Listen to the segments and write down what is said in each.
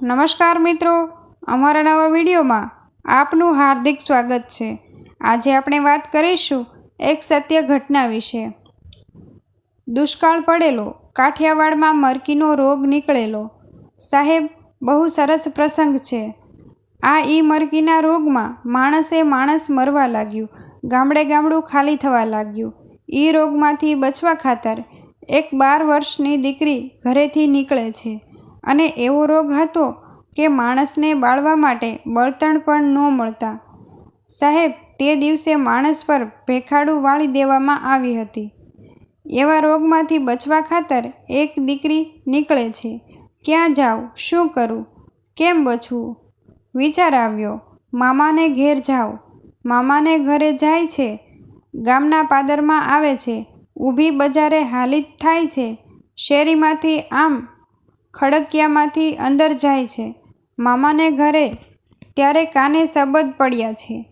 નમસ્કાર મિત્રો. અમારા નવા વિડીયોમાં આપનું હાર્દિક સ્વાગત છે. આજે આપણે વાત કરીશું એક સત્ય ઘટના વિશે. દુષ્કાળ પડેલો, કાઠિયાવાડમાં મરકીનો રોગ નીકળેલો. સાહેબ, બહુ સરસ પ્રસંગ છે. આ ઈ મરકીના રોગમાં માણસે માણસ મરવા લાગ્યું, ગામડે ગામડું ખાલી થવા લાગ્યું. ઈ રોગમાંથી બચવા ખાતર એક બાર વર્ષની દીકરી ઘરેથી નીકળે છે. અને એવો રોગ હતો કે માણસને બાળવા માટે બળતણ પણ ન મળતા. સાહેબ, તે દિવસે માણસ પર ભેખાડું વાળી દેવામાં આવી હતી. એવા રોગમાંથી બચવા ખાતર એક દીકરી નીકળે છે. ક્યાં જાઉં શું કરું? કેમ બચવું? વિચાર આવ્યો. મામાને ઘેર જાઓ મામાને ઘરે જાય છે. ગામના પાદરમાં આવે છે. ઊભી બજારે હાલિત થાય છે. શેરીમાંથી આમ ખડકિયામાંથી અંદર જાય છે. મામાને ઘરે ત્યારે કાને શબદ પડ્યા છે.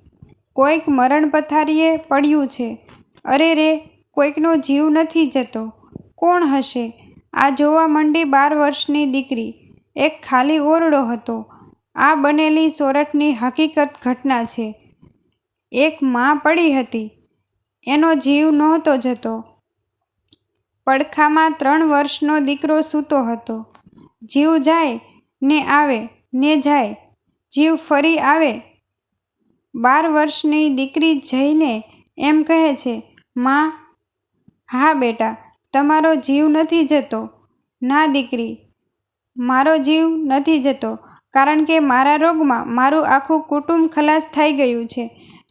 કોઈક મરણ પથારીએ પડ્યું છે. અરે રે, કોઈકનો જીવ નથી જતો. કોણ હશે? આ જોવા મંડી બાર વર્ષની દીકરી એક ખાલી ઓરડો હતો. આ બનેલી સોરઠની હકીકત ઘટના છે. એક માં પડી હતી. એનો જીવ નહોતો જતો. પડખામાં ત્રણ વર્ષનો દીકરો સૂતો હતો. જીવ જાય ને આવે, ને જાય. જીવ ફરી આવે. બાર વર્ષની દીકરી જઈને એમ કહે છે, માં, હા બેટા, તમારો જીવ નથી જતો. ના દીકરી, મારો જીવ નથી જતો, કારણ કે મારા રોગમાં મારું આખું કુટુંબ ખલાસ થઈ ગયું છે.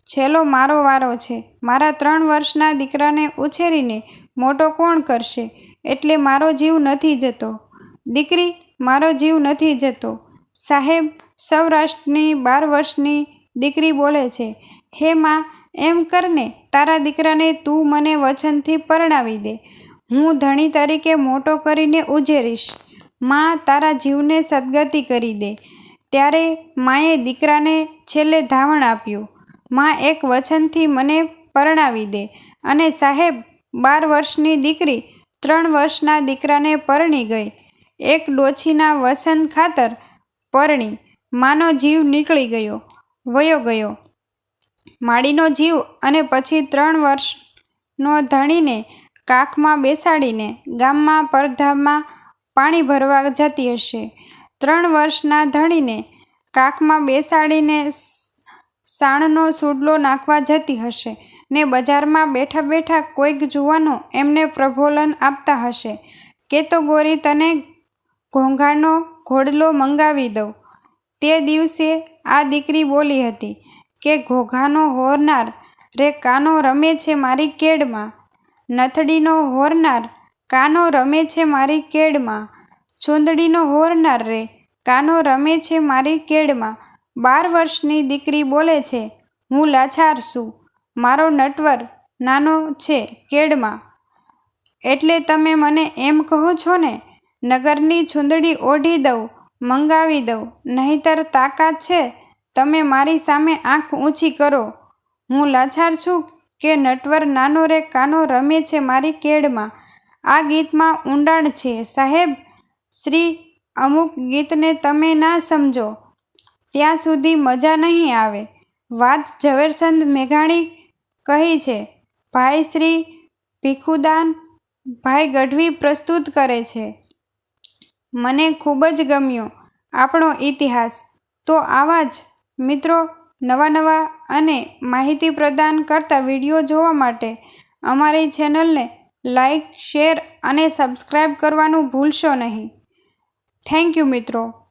છેલ્લો મારો વારો છે. મારા ત્રણ વર્ષના દીકરાને ઉછેરીને મોટો કોણ કરશે? એટલે મારો જીવ નથી જતો. દીકરી, મારો જીવ નથી જતો. સાહેબ, સૌરાષ્ટ્રની બાર વર્ષની દીકરી બોલે છે, હે માં, એમ કરને તારા દીકરાને તું મને વચનથી પરણાવી દે. હું ધણી તરીકે મોટો કરીને ઉજેરીશ. માં તારા જીવને સદગતિ કરી દે. ત્યારે માએ દીકરાને છેલ્લે ધાવણ આપ્યું. માં એક વચનથી મને પરણાવી દે અને સાહેબ, બાર વર્ષની દીકરી ત્રણ વર્ષના દીકરાને પરણી ગઈ. એક ડોછીના વસન ખાતર પરણી માનો જીવ નીકળી ગયો, વયો ગયો. માડીનો જીવ અને પછી ત્રણ વર્ષનો ધણીને કાખમાં બેસાડીને ગામમાં પરધામમાં પાણી ભરવા જતી હશે. ત્રણ વર્ષના ધણીને કાખમાં બેસાડીને સાણનો સૂડલો નાખવા જતી હશે ને બજારમાં બેઠા બેઠા કોઈક જુવાનો એમને પ્રબોલન આપતા હશે. કે તો ગોરી તને ઘોંઘાનો ઘોડલો મંગાવી દઉં. તે દિવસે આ દીકરી બોલી હતી કે, ઘોઘાનો હોરનાર રે કાનો રમે છે મારી કેડમાં? નથડીનો હોરનાર કાનો રમે છે મારી કેડમાં? ચૂંદડીનો હોરનાર રે કાનો રમે છે મારી કેડમાં? બાર વર્ષની દીકરી બોલે છે, હું લાચાર છું. મારો નટવર નાનો છે કેડમાં. એટલે તમે મને એમ કહો છો ને નગરની છૂંદડી ઓઢી દઉં, મંગાવી દઉં. નહીતર તાકાત છે, તમે મારી સામે આંખ ઊંચી કરો. હું લાચાર છું કે નટવર નાનો રે કાનો રમે છે મારી કેડમાં. આ ગીતમાં ઊંડાણ છે. સાહેબ, શ્રી અમુક ગીતને તમે ના સમજો. ત્યાં સુધી મજા નહીં આવે. વાત ઝવેરચંદ મેઘાણી કહી છે, ભાઈ શ્રી ભીખુદાન, ભાઈ ગઢવી પ્રસ્તુત કરે છે. મને ખૂબ જ ગમ્યો આપણો ઇતિહાસ. તો આવા જ મિત્રો નવા નવા અને માહિતી પ્રદાન કરતા વીડિયો જોવા માટે અમારી ચેનલને લાઈક, શેર અને સબસ્ક્રાઈબ કરવાનું ભૂલશો નહીં. થેન્ક યુ મિત્રો.